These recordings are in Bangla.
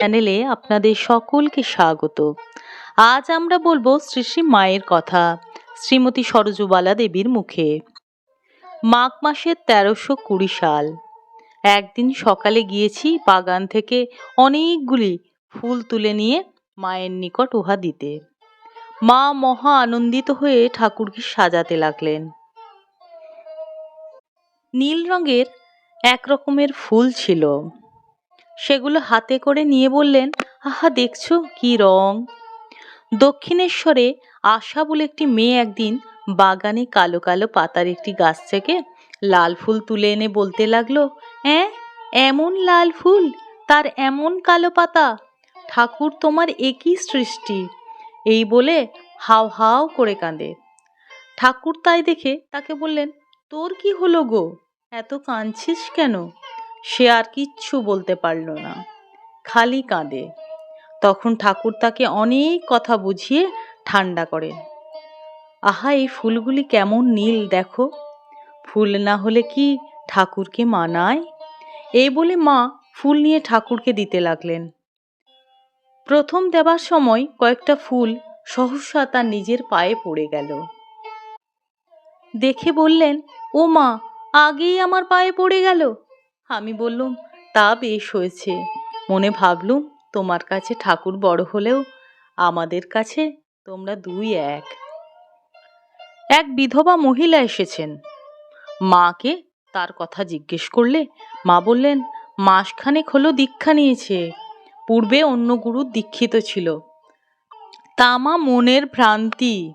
চ্যানেলে আপনাদের সকলকে স্বাগত। আজ আমরা বলব শ্রী শ্রী মায়ের কথা, শ্রীমতী সরজুবালা দেবীর মুখে। মাঘ মাসের তেরোশো কুড়ি সাল। একদিন সকালে গিয়েছি বাগান থেকে অনেকগুলি ফুল তুলে নিয়ে মায়ের নিকট উহা দিতে। মা মহা আনন্দিত হয়ে ঠাকুরকে সাজাতে লাগলেন। নীল রঙের এক রকমের ফুল ছিল। সেগুলো হাতে করে নিয়ে বললেন, আহা, দেখছ কি রং? দক্ষিণেশ্বরে আশা বলে একটি মেয়ে একদিন বাগানে কালো কালো পাতার একটি গাছ থেকে লাল ফুল তুলে এনে বলতে লাগল, অ্যাঁ, এমন লাল ফুল? তার এমন কালো পাতা? ঠাকুর তোমার একই সৃষ্টি। এই বলে হাও হাও করে কাঁদে। ঠাকুর তাই দেখে তাকে বললেন, তোর কি হলো গো? এত কাঁদছিস কেন? সে আর কিচ্ছু বলতে পারল না। খালি কাঁদে। তখন ঠাকুর তাকে অনেক কথা বুঝিয়ে ঠান্ডা করেন আহা, এই ফুলগুলি কেমন নীল দেখো। ফুল না হলে কি ঠাকুরকে মানায়? এই বলে মা ফুল নিয়ে ঠাকুরকে দিতে লাগলেন। প্রথম দেবার সময় কয়েকটা ফুল সহসা তার নিজের পায়ে পড়ে গেল। দেখে বললেন, ও মা, আগেই আমার পায়ে পড়ে গেল? আমি বললুম, তা বেশ হয়েছে। মনে ভাবলুম, তোমার কাছে ঠাকুর বড় হলেও আমাদের কাছে তোমরা দুই এক। এক বিধবা মহিলা এসেছেন। মাকে তার কথা জিজ্ঞেস করলে মা বললেন, মাসখানেক হলো দীক্ষা নিয়েছে। পূর্বে অন্য গুরু দীক্ষিত ছিল। তামা মনের ভ্রান্তি।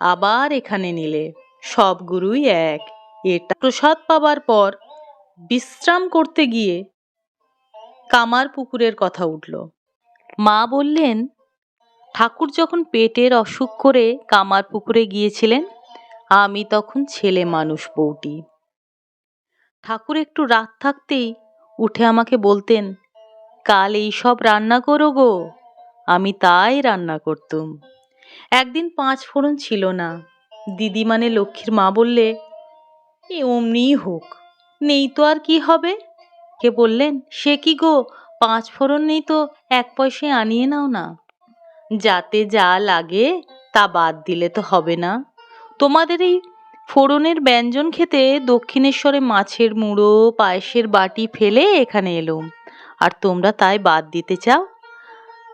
আবার এখানে নিলে। সব গুরুই এক। এটা প্রসাদ পাবার পর বিশ্রাম করতে গিয়ে কামার পুকুরের কথা উঠল। মা বললেন, ঠাকুর যখন পেটের অসুখ করে কামার পুকুরে গিয়েছিলেন, আমি তখন ছেলে মানুষ বউটি। ঠাকুর একটু রাত থাকতেই উঠে আমাকে বলতেন, কাল এই সব রান্না করো গো, আমি তাই রান্না করতুম। একদিন পাঁচ ফোড়ন ছিল না। দিদি মানে লক্ষ্মীর মা বললে, এ অমনিই হোক। নেই তো আর কি হবে? কে বললেন? সে কি গো? পাঁচ ফোড়ন নেই তো, এক পয়সায় আনিয়ে নাও না। যাতে যা লাগে, তা বাদ দিলে তো হবে না। তোমাদের এই ফোড়নের ব্যঞ্জন খেতে দক্ষিণেশ্বরে মাছের মুড়ো, পায়েসের বাটি ফেলে এখানে এলুম আর তোমরা তাই বাদ দিতে চাও?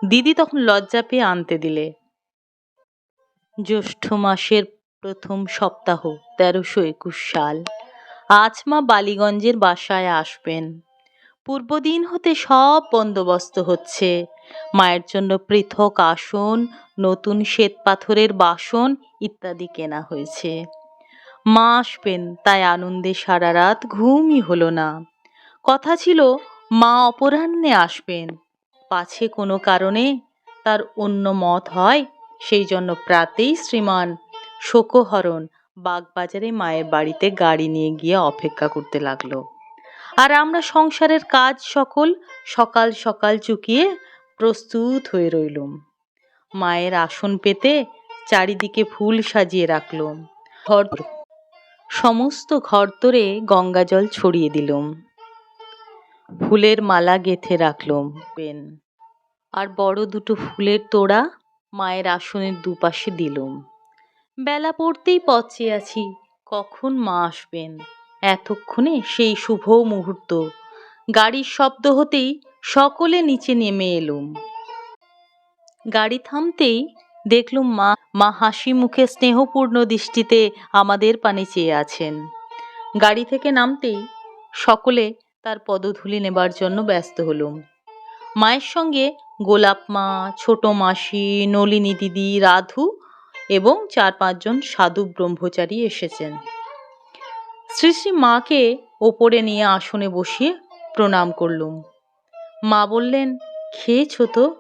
দিদি তখন লজ্জা পেয়ে আনতে দিলে। জ্যৈষ্ঠ মাসের প্রথম সপ্তাহ, তেরোশো একুশ সাল। আজ মা বালিগঞ্জের বাসায় আসবেন। পূর্বদিন হতে সব বন্দোবস্ত হচ্ছে। মায়ের জন্য পৃথক আসন, নতুন শ্বেত পাথরের বাসন ইত্যাদি কেনা হয়েছে। মা আসবেন, তাই আনন্দে সারা রাত ঘুমই হলো না। কথা ছিল, মা অপরাহ্নে আসবেন। পাছে কোনো কারণে তার অন্য মত হয়, সেই জন্য প্রাতেই শ্রীমান শোকহরণ বাগবাজারে মায়ের বাড়িতে গাড়ি নিয়ে গিয়ে অপেক্ষা করতে লাগল। আর আমরা সংসারের কাজ সকল সকাল সকাল চুকিয়ে প্রস্তুত হয়ে রইলুম। মায়ের আসন পেতে চারিদিকে ফুল সাজিয়ে রাখলুম। ঘর সমস্ত ঘর তোরে গঙ্গা জল ছড়িয়ে দিলুম। ফুলের মালা গেথে রাখলুম পেন আর বড় দুটো ফুলের তোড়া মায়ের আসনের দুপাশে দিলুম। বেলা পড়তেই পথ চেয়ে আছি, কখন মা আসবেন? এতক্ষণে সেই শুভ মুহূর্ত। গাড়ির শব্দ হতেই সকলে নিচে নেমে এলুম। গাড়ি থামতেই দেখলুম মা মা হাসি মুখে স্নেহপূর্ণ দৃষ্টিতে আমাদের পানে চেয়ে আছেন। গাড়ি থেকে নামতেই সকলে তার পদধূলি নেবার জন্য ব্যস্ত হলুম। মায়ের সঙ্গে গোলাপ মা, ছোট মাসি, নলিনী দিদি, রাধু এবং চার পাঁচজন সাধু ব্রহ্মচারী এসেছেন। শ্রী শ্রী মাকে ওপরে নিয়ে আসনে বসিয়ে প্রণাম করলুম। মা বললেন, খেয়েছো তো?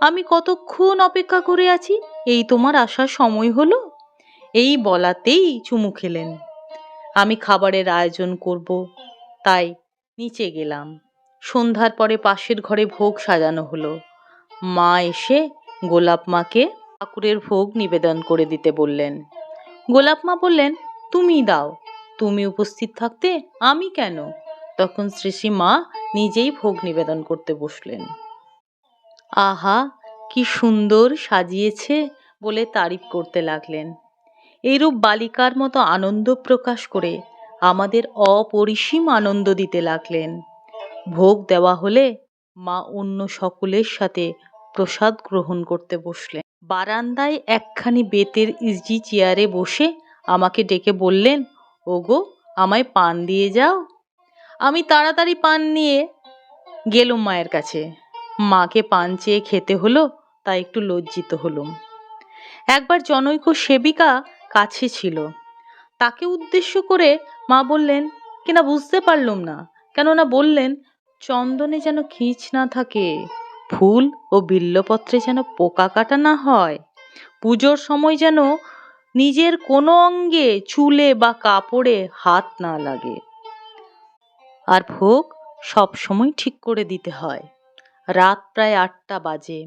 আমি কতক্ষণ অপেক্ষা করে আছি? এই তোমার আসার সময় হলো। এই বলাতেই চুমু খেলেন। আমি খাবারের আয়োজন করব। তাই নিচে গেলাম। সন্ধ্যার পরে পাশের ঘরে ভোগ সাজানো হলো। মা এসে গোলাপ মাকে ঠাকুরের ভোগ নিবেদন করে দিতে বললেন। গোলাপ মা বললেন তুমি দাও। তুমি উপস্থিত থাকতে আমি কেন? তখন শ্রী মা নিজেই ভোগ নিবেদন করতে বসলেন। আহা, কি সুন্দর সাজিয়েছে বলে তারিফ করতে লাগলেন। এইরূপ বালিকার মতো আনন্দ প্রকাশ করে আমাদের অপরিসীম আনন্দ দিতে লাগলেন। ভোগ দেওয়া হলে মা অন্য সকলের সাথে প্রসাদ গ্রহণ করতে বসলেন। বারান্দায় একখানি বেতের ইজি চেয়ারে বসে আমাকে ডেকে বললেন, ওগো, আমায় পান দিয়ে যাও। আমি তাড়াতাড়ি পান নিয়ে গেলুম মায়ের কাছে। মাকে পান চেয়ে খেতে হলো, তাই একটু লজ্জিত হলুম। একবার জনৈক সেবিকা কাছে ছিল। তাকে উদ্দেশ্য করে মা বললেন, কিনা বুঝতে পারলুম না। কেননা বললেন, চন্দনে যেন খিঁচ না থাকে। ফুল ও বিল্লপত্রে যেন পোকা কাটা না হয়। পুজোর সময় যেন নিজের কোনো অঙ্গে চুলে বা কাপড়ে হাত না লাগে। আর ভোগ সব সময় ঠিক করে দিতে হয়। রাত প্রায় আটটা বাজে।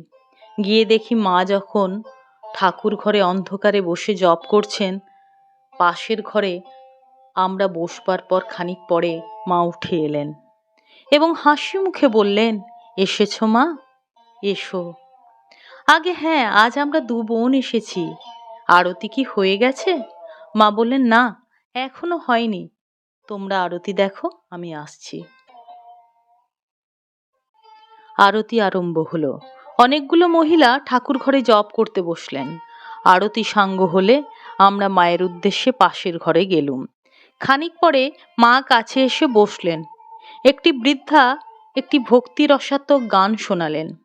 গিয়ে দেখি মা যখন ঠাকুর ঘরে অন্ধকারে বসে জপ করছেন, পাশের ঘরে আমরা বসবার পর খানিক পরে মা উঠে এলেন এবং হাসি মুখে বললেন, এসেছ মা? এসো। আগে হ্যাঁ আজ আমরা দু বোন এসেছি। আরতি কি হয়ে গেছে? মা বললেন, না, এখনও হয়নি। তোমরা আরতি দেখো, আমি আসছি। আরতি আরম্ভ হলো। অনেকগুলো মহিলা ঠাকুর ঘরে জপ করতে বসলেন। আরতি সাঙ্গ হলে আমরা মায়ের উদ্দেশ্যে পাশের ঘরে গেলুম। খানিক পরে মা কাছে এসে বসলেন। একটি বৃদ্ধা একটি ভক্তি রসাত্মক গান শোনালেন।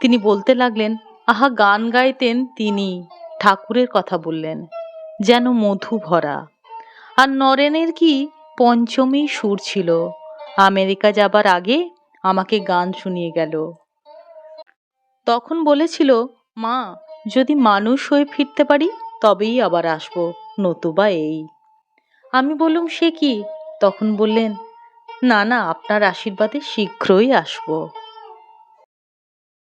তিনি বলতে লাগলেন, আহা, গান গাইতেন তিনি। ঠাকুরের কথা বললেন, যেন মধু ভরা। আর নরেনের কি পঞ্চমী সুর ছিল? আমেরিকা যাবার আগে আমাকে গান শুনিয়ে গেল। তখন বলেছিল, মা, যদি মানুষ হয়ে ফিরতে পারি, তবেই আবার আসব, নতুবা এই। আমি বললুম, সে কি? তখন বললেন, না না, আপনার আশীর্বাদে শীঘ্রই আসব।